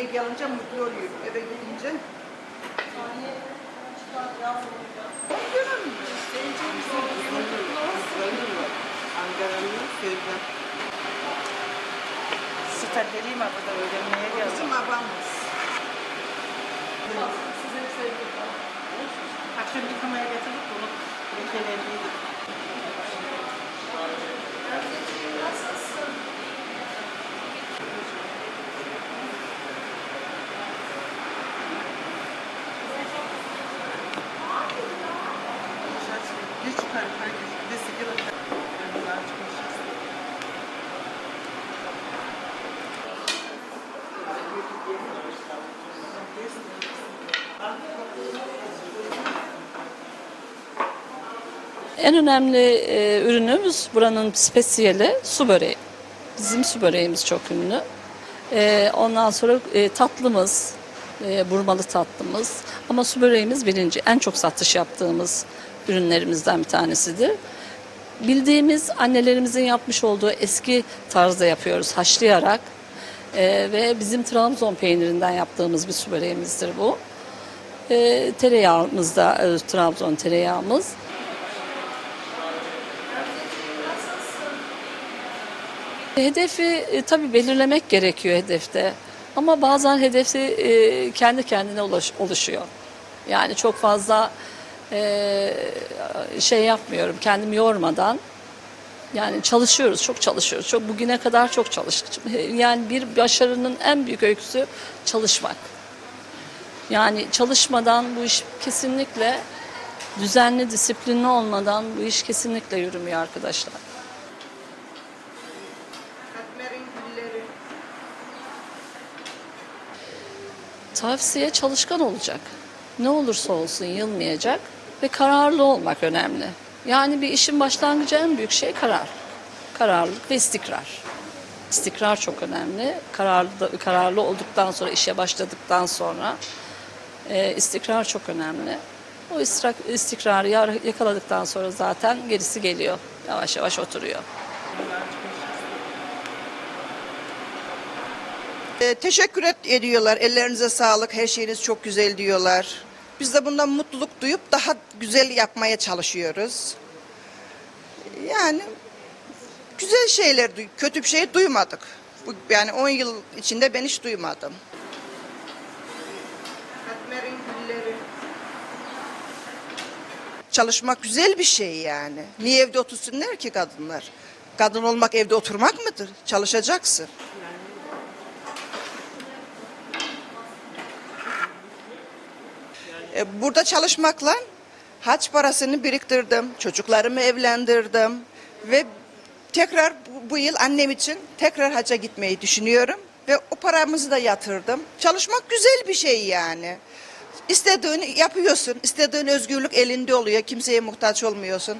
Buraya gelince mutlu oluyorum. Eve gidince. Ankara'nın vereyim mi burada öğrenmeye geldim. Bizim babamız. Akşam yıkamaya getirdik bunu. Lekelendiydik. Geç En önemli e, ürünümüz buranın spesiyeli su böreği. Bizim su böreğimiz çok ünlü. E, ondan sonra e, tatlımız, e, burmalı tatlımız. Ama su böreğimiz birinci, en çok satış yaptığımız ürünlerimizden bir tanesidir. Bildiğimiz annelerimizin yapmış olduğu eski tarzda yapıyoruz, haşlayarak. E, ve bizim Trabzon peynirinden yaptığımız bir su böreğimizdir bu. E, tereyağımız da e, Trabzon tereyağımız. Hedefi e, tabii belirlemek gerekiyor hedefte. Ama bazen hedefi e, kendi kendine ulaş- oluşuyor. Yani çok fazla e, şey yapmıyorum, kendimi yormadan. Yani çalışıyoruz, çok çalışıyoruz. Çok bugüne kadar çok çalıştık. Yani bir başarının en büyük öyküsü çalışmak. Yani çalışmadan bu iş kesinlikle düzenli, disiplinli olmadan bu iş kesinlikle yürümüyor arkadaşlar. Tavsiye çalışkan olacak. Ne olursa olsun yılmayacak ve kararlı olmak önemli. Yani bir işin başlangıcı en büyük şey karar. Kararlılık ve istikrar. İstikrar çok önemli. Kararlı, kararlı olduktan sonra, işe başladıktan sonra e, istikrar çok önemli. O istikrar, istikrarı yakaladıktan sonra zaten gerisi geliyor. Yavaş yavaş oturuyor. Ee, teşekkür et, ediyorlar. Ellerinize sağlık. Her şeyiniz çok güzel diyorlar. Biz de bundan mutluluk duyup daha güzel yapmaya çalışıyoruz. Yani güzel şeyler, kötü bir şey duymadık. Yani 10 yıl içinde ben hiç duymadım. Çalışmak güzel bir şey yani. Niye evde otursunlar ki kadınlar? Kadın olmak evde oturmak mıdır? Çalışacaksın. Burada çalışmakla haç parasını biriktirdim, çocuklarımı evlendirdim ve tekrar bu, yıl annem için tekrar hacca gitmeyi düşünüyorum ve o paramızı da yatırdım. Çalışmak güzel bir şey yani. İstediğini yapıyorsun, istediğin özgürlük elinde oluyor, kimseye muhtaç olmuyorsun.